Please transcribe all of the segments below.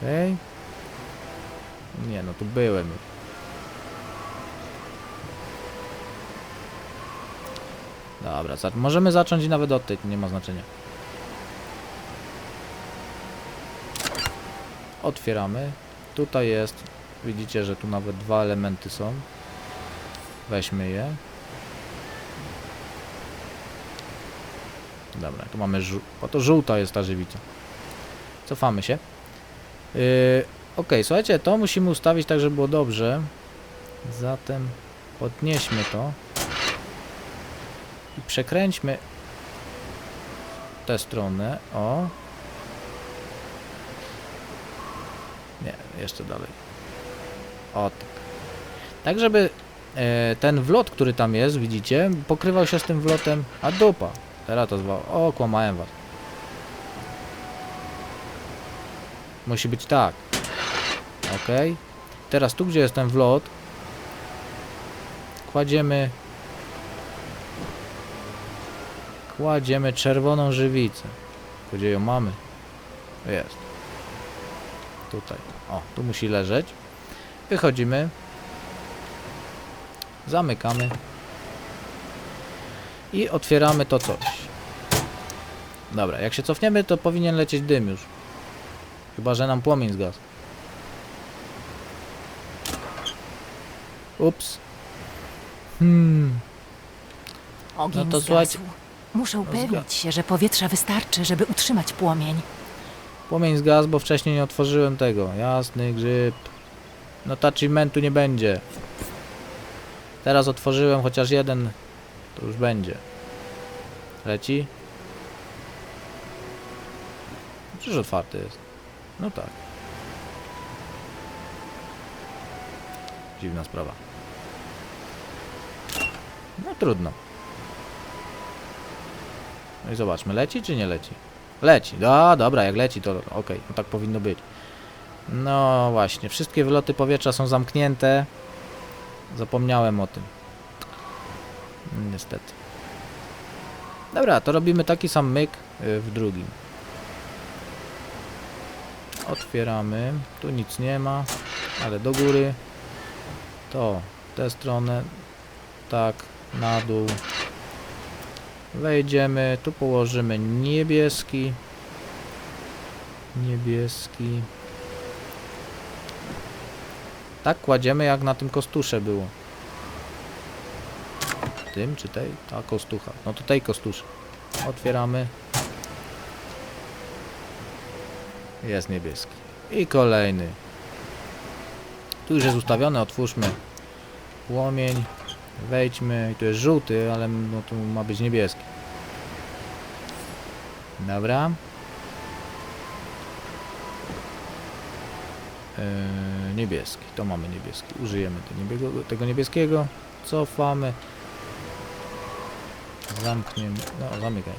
Okej. Nie no, tu byłem. Dobra, za możemy zacząć i nawet od tej, nie ma znaczenia. Otwieramy. Tutaj jest, widzicie, że tu nawet dwa elementy są. Weźmy je. Dobra, tu mamy żół... To żółta jest ta żywica. Cofamy się. Yy, ok, słuchajcie, to musimy ustawić tak, żeby było dobrze. Zatem podnieśmy to. I przekręćmy tę stronę. O. Nie, jeszcze dalej. O tak. Tak, żeby e, ten wlot, który tam jest, widzicie, pokrywał się z tym wlotem. A dupa. Teraz to zwał. O, kłamałem was. Musi być tak. Ok. Teraz tu, gdzie jest ten wlot, kładziemy kładziemy czerwoną żywicę. Gdzie ją mamy? Jest. Tutaj. O, tu musi leżeć. Wychodzimy. Zamykamy. I otwieramy to coś. Dobra, jak się cofniemy, to powinien lecieć dym już. Chyba, że nam płomień zgasł. Ups. Hmm. Ogień No to zgasł. słuchajcie- Muszę upewnić się, że powietrza wystarczy, żeby utrzymać płomień. Płomień zgasł, bo wcześniej nie otworzyłem tego. Jasny grzyb. No to achievementu nie będzie. Teraz otworzyłem chociaż jeden. To już będzie. Leci? Przecież otwarty jest. No tak. Dziwna sprawa. No trudno. No i zobaczmy, leci czy nie leci? Leci. No dobra, jak leci to okej, no tak powinno być. No właśnie, wszystkie wyloty powietrza są zamknięte. Zapomniałem o tym. Niestety. Dobra, to robimy taki sam myk y, w drugim. Otwieramy. Tu nic nie ma, ale do góry. To w tę stronę. Tak, na dół. Wejdziemy, tu położymy niebieski. Niebieski. Tak kładziemy jak na tym kostusze było. Tym czy tej? Ta kostucha. No to tej. Otwieramy. Jest niebieski. I kolejny. Tu już jest ustawione, otwórzmy płomień. Wejdźmy. I tu jest żółty, ale no tu ma być niebieski. Dobra. Eee, niebieski. To mamy niebieski. Użyjemy tego niebieskiego. Cofamy. Zamkniemy. No, zamykaj.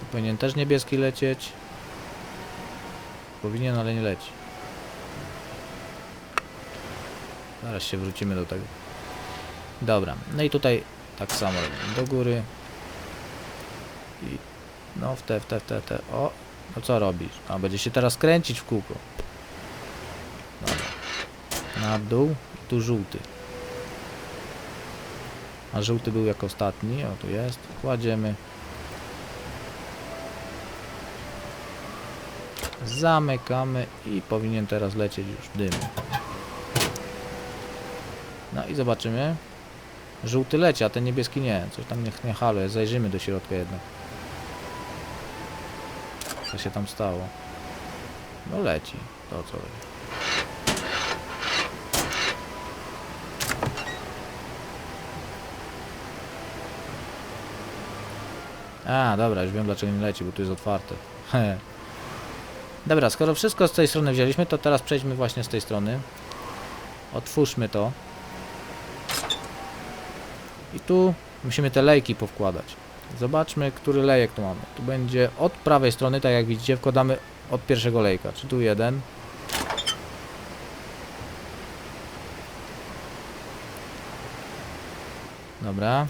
Tu powinien też niebieski lecieć. Powinien, ale nie leci. Zaraz się wrócimy do tego. Dobra, no i tutaj tak samo. Do góry. I no w te, w te, w te, te. O, no co robisz? A będzie się teraz kręcić w kółko. Dobra. Na dół i tu żółty. A żółty był jako ostatni. O, tu jest. Kładziemy. Zamykamy i powinien teraz lecieć już dym. No i zobaczymy. Żółty leci, a ten niebieski nie. Coś tam niech nie halo. Zajrzymy do środka jednak. Co się tam stało? No leci. To co leci. A, dobra, już wiem dlaczego nie leci, bo tu jest otwarte. dobra, skoro wszystko z tej strony wzięliśmy, to teraz przejdźmy właśnie z tej strony. Otwórzmy to. I tu musimy te lejki powkładać. Zobaczmy, który lejek tu mamy. Tu będzie od prawej strony, tak jak widzicie, wkładamy od pierwszego lejka. Czy tu jeden? Dobra.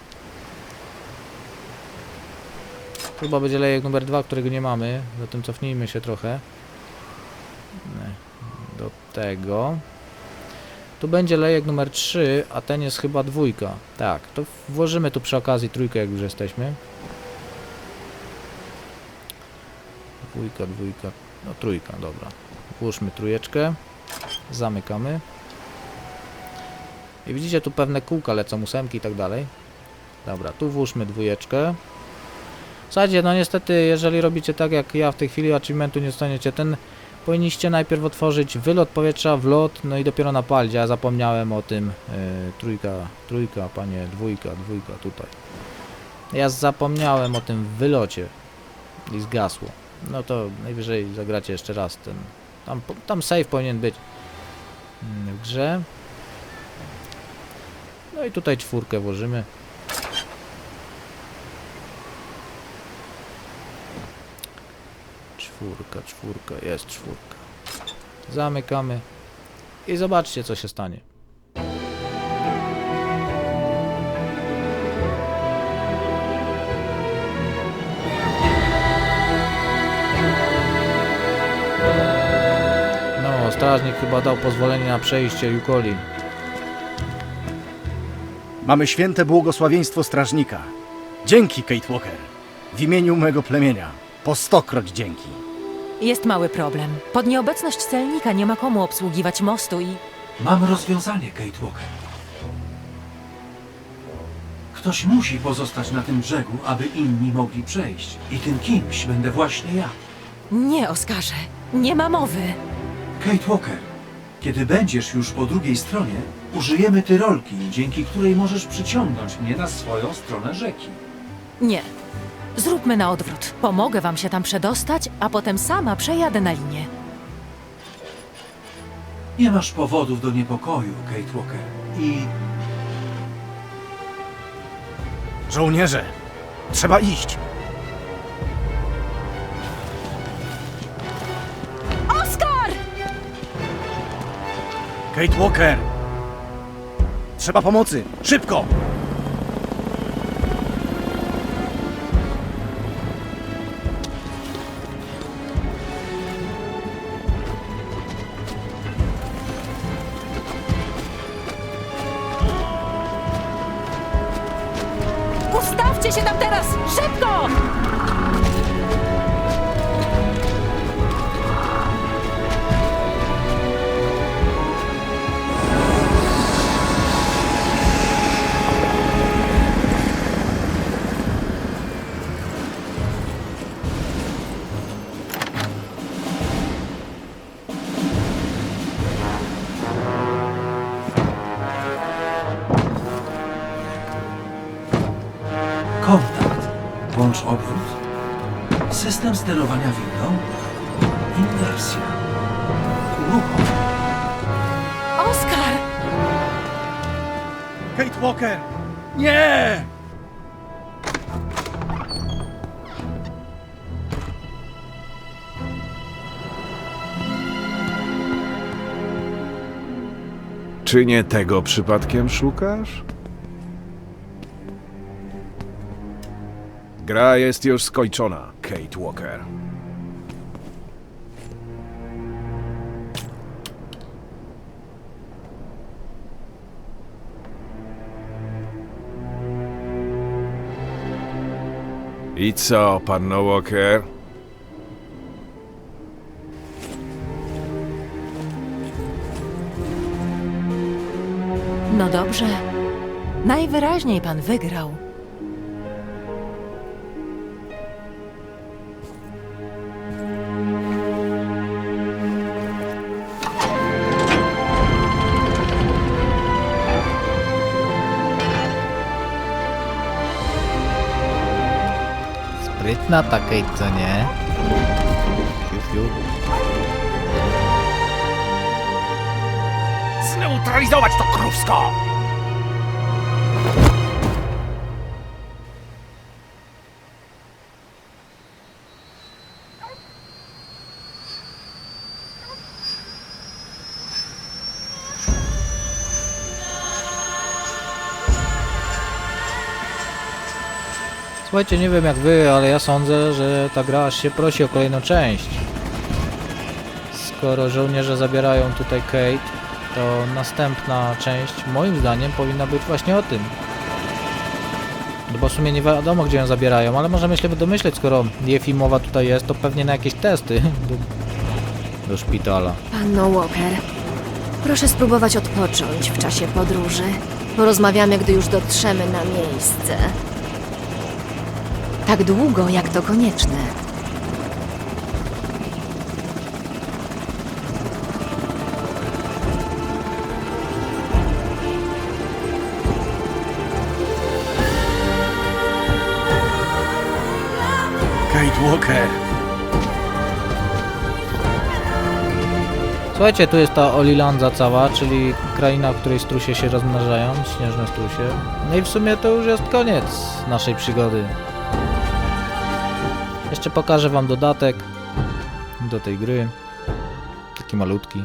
Chyba będzie lejek numer dwa, którego nie mamy. Zatem cofnijmy się trochę. Do tego. Tu będzie lejek numer 3, a ten jest chyba dwójka. Tak, to włożymy tu przy okazji trójkę, jak już jesteśmy. Dwójka, dwójka, no trójka, dobra. Włóżmy trójeczkę, zamykamy. I widzicie, tu pewne kółka lecą, ósemki i tak dalej. Dobra, tu włóżmy dwójeczkę. Słuchajcie, no niestety, jeżeli robicie tak jak ja w tej chwili, achievementu nie dostaniecie ten, powinniście najpierw otworzyć wylot powietrza, wlot, no i dopiero napalić. Ja zapomniałem o tym. Yy, trójka, trójka, panie, dwójka, dwójka tutaj. Ja zapomniałem o tym wylocie i zgasło. No to najwyżej zagracie jeszcze raz ten. Tam, tam save powinien być mm, w grze. No i tutaj czwórkę włożymy. Czwórka, czwórka, jest czwórka. Zamykamy i zobaczcie co się stanie. No, strażnik chyba dał pozwolenie na przejście Jukoli. Mamy święte błogosławieństwo strażnika. Dzięki, Kate Walker. W imieniu mego plemienia. Po stokroć dzięki. Jest mały problem. Pod nieobecność celnika nie ma komu obsługiwać mostu i... Mam rozwiązanie, Kate Walker. Ktoś musi pozostać na tym brzegu, aby inni mogli przejść. I tym kimś będę właśnie ja. Nie, Oskarze. Nie ma mowy. Kate Walker, kiedy będziesz już po drugiej stronie, użyjemy tyrolki, dzięki której możesz przyciągnąć mnie na swoją stronę rzeki. Nie. Zróbmy na odwrót. Pomogę wam się tam przedostać, a potem sama przejadę na linię. Nie masz powodów do niepokoju, Kate Walker. I Żołnierze, trzeba iść. Oskar! Kate Walker! Trzeba pomocy! Szybko! Szybko! Włącz obwód. System sterowania windą. Inwersja. Uruchom. Oskar! Kate Walker! Nie! Czy nie tego przypadkiem szukasz? Gra jest już skończona, Kate Walker. I co, panno Walker? No dobrze. Najwyraźniej pan wygrał. Sprytna ta Kate, co nie? Fiu, fiu. Zneutralizować to krówsko! Słuchajcie, nie wiem jak wy, ale ja sądzę, że ta gra aż się prosi o kolejną część. skoro żołnierze zabierają tutaj Kate, to następna część, moim zdaniem, powinna być właśnie o tym. No bo w sumie nie wiadomo, gdzie ją zabierają, ale możemy się domyśleć, skoro Jefimowa tutaj jest, to pewnie na jakieś testy do, do szpitala. Panno Walker, proszę spróbować odpocząć w czasie podróży. Porozmawiamy, gdy już dotrzemy na miejsce. Tak długo, jak to konieczne. Kate Walker! Słuchajcie, tu jest ta Olilandza cała, czyli kraina, w której strusie się rozmnażają, śnieżne strusie. No i w sumie to już jest koniec naszej przygody. Pokażę wam dodatek do tej gry. Taki malutki.